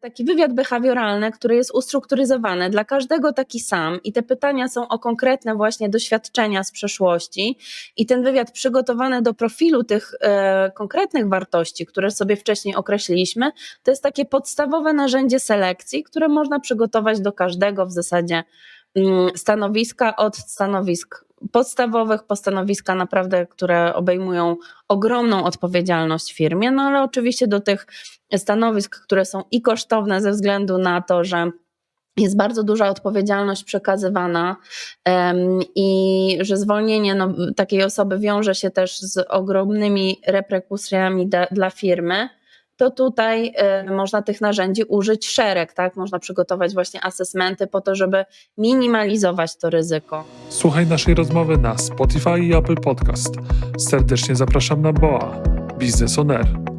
taki wywiad behawioralny, który jest ustrukturyzowany, dla każdego taki sam i te pytania są o konkretne właśnie doświadczenia z przeszłości i ten wywiad przygotowany do profilu tych e, konkretnych wartości, które sobie wcześniej określiliśmy, to jest takie podstawowe narzędzie selekcji, które można przygotować do każdego w zasadzie mm, stanowiska od stanowisk podstawowych po stanowiska naprawdę, które obejmują ogromną odpowiedzialność firmie, no ale oczywiście do tych stanowisk, które są i kosztowne ze względu na to, że jest bardzo duża odpowiedzialność przekazywana em, i że zwolnienie no, takiej osoby wiąże się też z ogromnymi reperkusjami dla firmy, to tutaj y, można tych narzędzi użyć szereg, tak? Można przygotować właśnie asesmenty po to, żeby minimalizować to ryzyko. Słuchaj naszej rozmowy na Spotify i Apple Podcast. Serdecznie zapraszam na BOA. Biznes on Air.